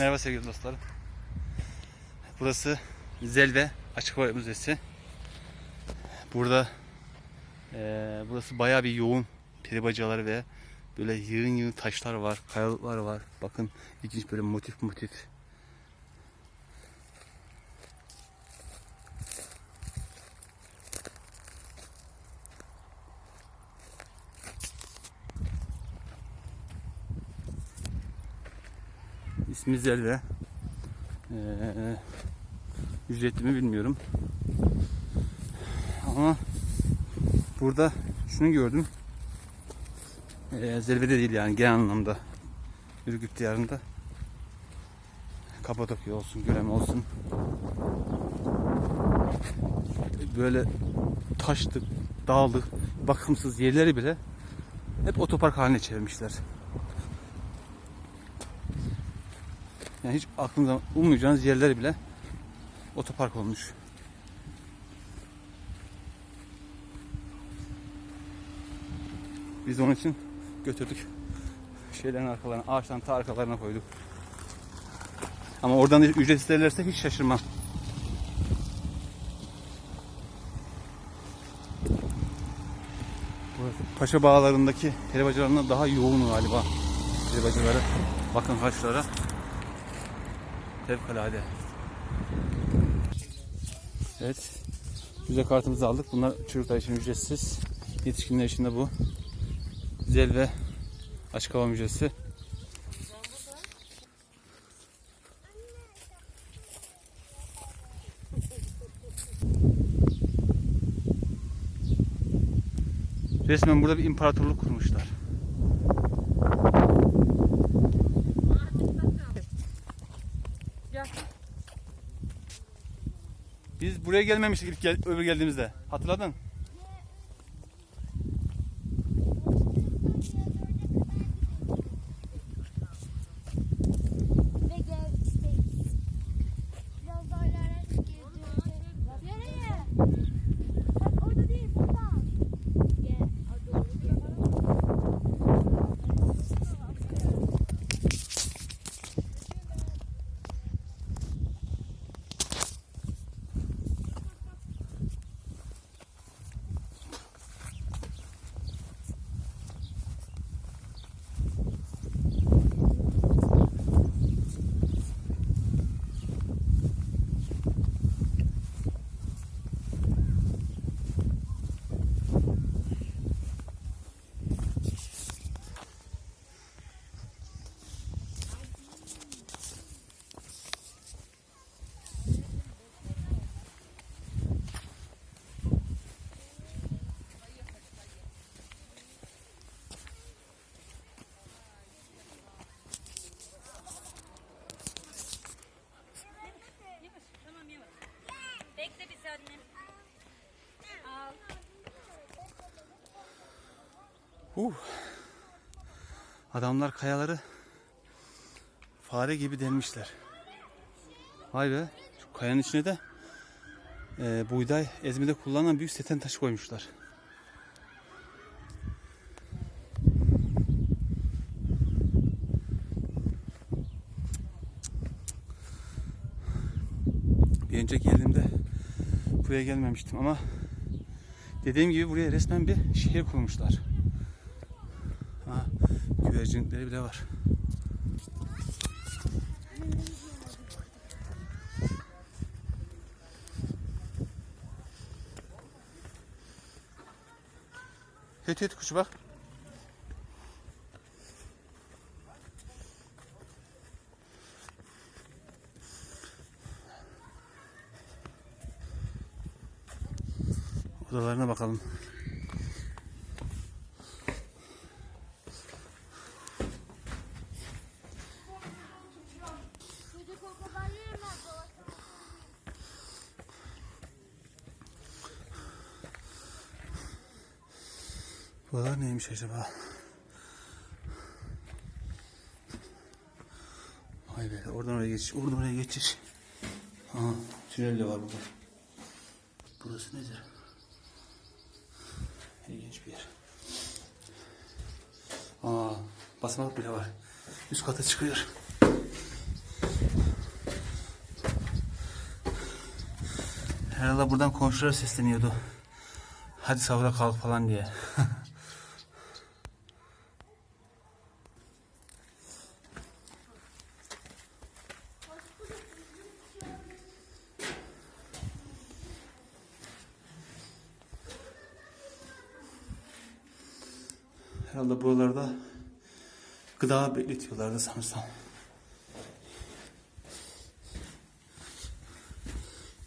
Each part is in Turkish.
Merhaba sevgili dostlar. Burası Zelve Açık Hava Müzesi. Burada eee, burası bayağı bir yoğun peri bacaları ve böyle yığın yığın taşlar var, kayalıklar var. Bakın ilginç böyle motif motif. İsmi Zelve. Ee, ücretli mi bilmiyorum. Ama burada şunu gördüm. Ee, Zelve'de değil yani genel anlamda. Ürgüp diyarında. Kapadokya olsun, Görem olsun. Böyle taşlık, dağlık, bakımsız yerleri bile hep otopark haline çevirmişler. Yani hiç aklınıza ummayacağınız yerler bile otopark olmuş. Biz onun için götürdük. Şeylerin arkalarına, ağaçların ta arkalarına koyduk. Ama oradan da ücret isterlerse hiç şaşırmam. Paşa Bağları'ndaki helvacılarından daha yoğun galiba. Helvacıları. Bakın haçlara. Fevkalade. Evet. Müze kartımızı aldık. Bunlar çocuklar için ücretsiz. Yetişkinler için de bu. Zelve Açık Hava Müzesi. Resmen burada bir imparatorluk kurmuşlar. Buraya gelmemiştik ilk gel, öbür geldiğimizde. Hatırladın? Uh. Adamlar kayaları fare gibi delmişler. Vay be. Şu kayanın içine de e, buğday ezmede kullanılan büyük seten taş koymuşlar. Bir önceki geldiğimde buraya gelmemiştim ama dediğim gibi buraya resmen bir şehir kurmuşlar. Güvercinlikleri bile var. Hüt hüt kuşu bak. Odalarına bakalım. Buralar neymiş acaba? Vay be oradan oraya geçiş, oradan oraya geçiş. Aha tünel de var burada. Burası nedir? İlginç bir yer. Aa basamak bile var. Üst kata çıkıyor. Herhalde buradan komşular sesleniyordu. Hadi sahura kalk falan diye. Herhalde buralarda gıda bekletiyorlardı sanırsam.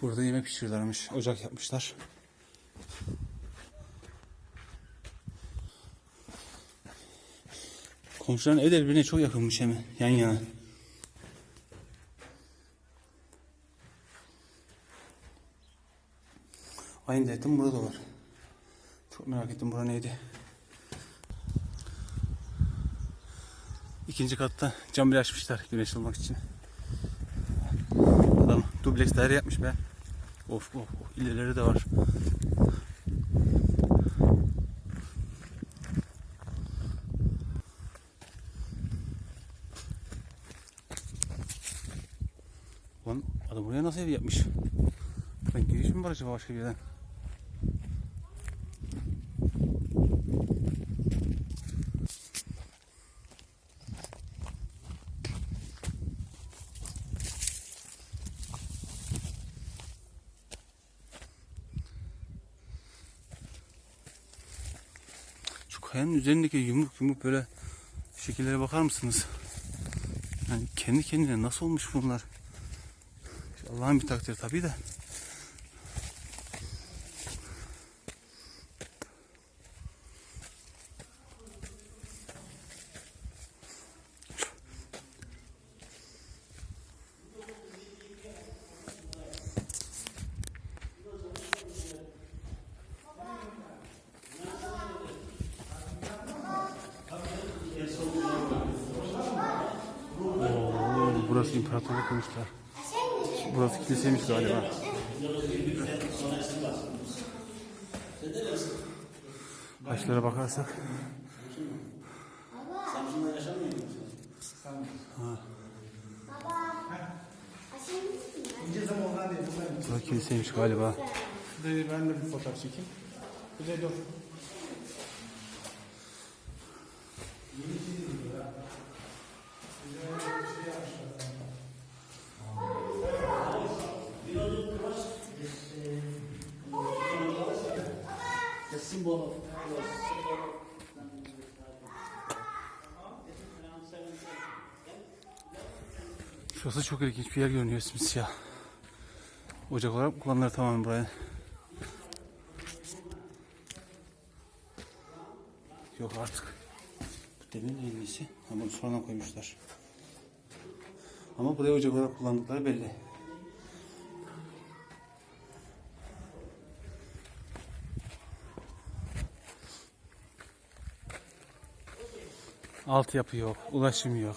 Burada yemek pişiriyorlarmış. Ocak yapmışlar. Komşuların evleri birbirine çok yakınmış hemen yan yana. Aynı zeytin burada da var. Çok merak ettim bura neydi. İkinci katta cam bile açmışlar güneş almak için. Adam dubleks daire yapmış be. Of of of ilerleri de var. Lan adam buraya nasıl ev yapmış? Ben giriş mi var acaba başka bir yerden? Şu kayanın üzerindeki yumruk yumruk böyle şekillere bakar mısınız? Yani kendi kendine nasıl olmuş bunlar? Allah'ın bir takdiri tabii de. Burası imparatorluk koymuşlar. Burası kiliseymiş galiba. Haçlara bakarsak. Burası kiliseymiş galiba. Ben de bir fotoğraf çekeyim. Kuzey dur. Şurası çok ilginç bir yer görünüyor simsiyah. Ocak olarak kullanılır tamamen buraya. Yok artık. Bu demir neyin nesi? Ha bunu koymuşlar. Ama buraya ocak olarak kullandıkları belli. Altyapı yok, ulaşım yok.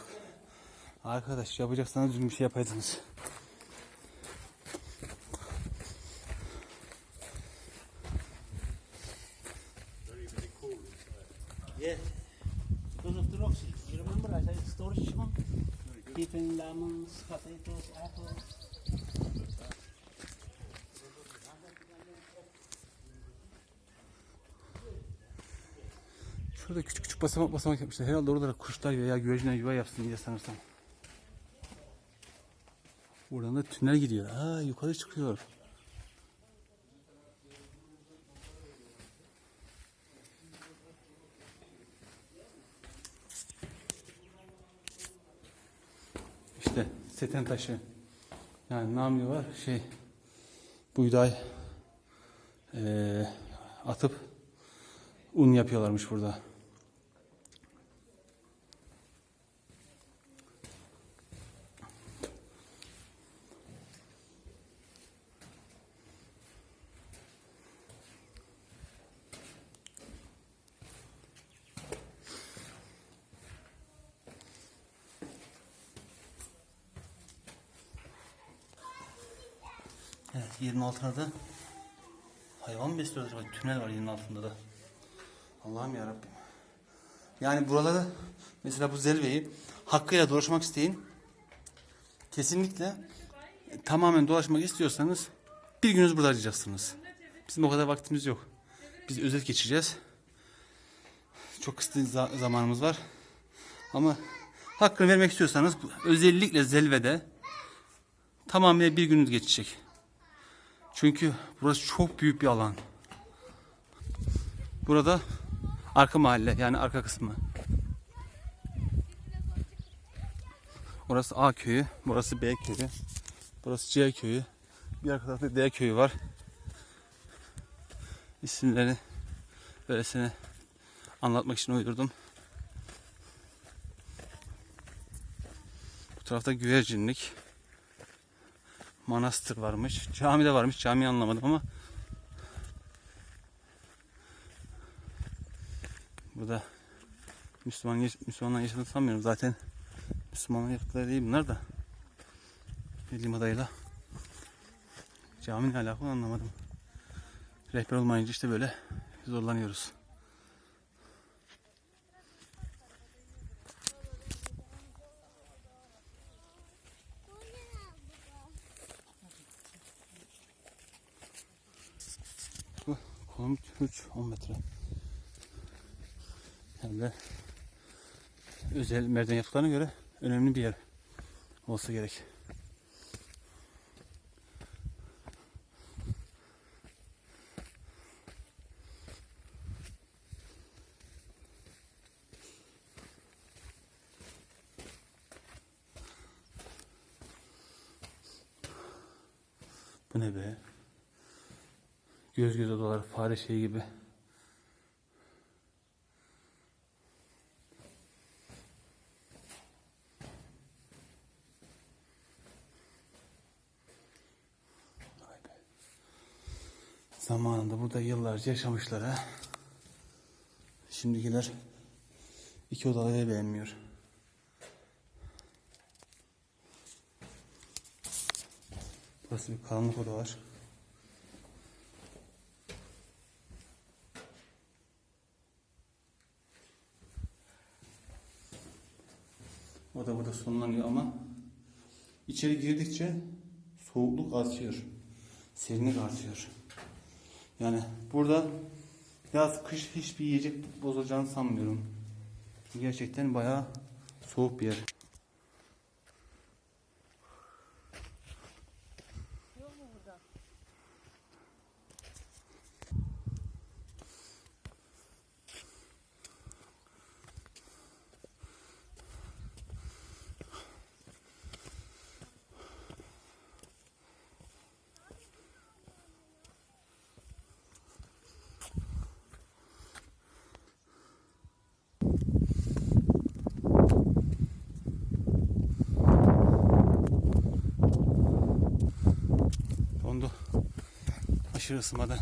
Arkadaş yapacaksanız düzgün bir şey yapaydınız. Yeah, because of the rocks. You remember I said storage one? Keeping lemons, potatoes, apples. Şurada küçük küçük basamak basamak yapmışlar. Herhalde oralara kuşlar veya güvercinler yuva yapsın diye sanırsam. Buradan da tünel gidiyor. Aa yukarı çıkıyor. İşte seten taşı. Yani namlu var şey buğday eee, atıp un yapıyorlarmış burada. Evet, yerin altına da hayvan mı besliyorlar acaba? Tünel var yerin altında da. Allah'ım ya. Yani buraları mesela bu zelveyi hakkıyla dolaşmak isteyin. Kesinlikle e, tamamen dolaşmak istiyorsanız Bir gününüz burada harcayacaksınız. Bizim o kadar vaktimiz yok. Biz özet geçeceğiz. Çok kısıtlı za- zamanımız var. Ama hakkını vermek istiyorsanız özellikle Zelve'de tamamıyla bir gününüz geçecek. Çünkü burası çok büyük bir alan. Burada arka mahalle yani arka kısmı. Orası A köyü, burası B köyü, burası C köyü. Bir arka tarafta D köyü var. İsimlerini böylesine anlatmak için uydurdum. Bu tarafta güvercinlik. Manastır varmış. Cami de varmış. Camiyi anlamadım ama burada Müslüman Müslümanlar yaşadığını sanmıyorum. Zaten Müslümanlar yaptıkları değil bunlar da. Bildiğim kadarıyla caminin alakalı anlamadım. Rehber olmayınca işte böyle zorlanıyoruz. Bu konum 3-10 metre. Yani de özel merdiven yaptıklarına göre önemli bir yer olsa gerek. Bu ne be? Göz göze dolar fare şey gibi. Zamanında burada yıllarca yaşamışlar ha. Şimdikiler iki odalı ev beğenmiyor. Burası bir karanlık oda var. O da burada sonlanıyor ama içeri girdikçe soğukluk artıyor. Serinlik artıyor. Yani burada yaz kış hiçbir yiyecek bozulacağını sanmıyorum. Gerçekten bayağı soğuk bir yer. Aşırı ısınmadan.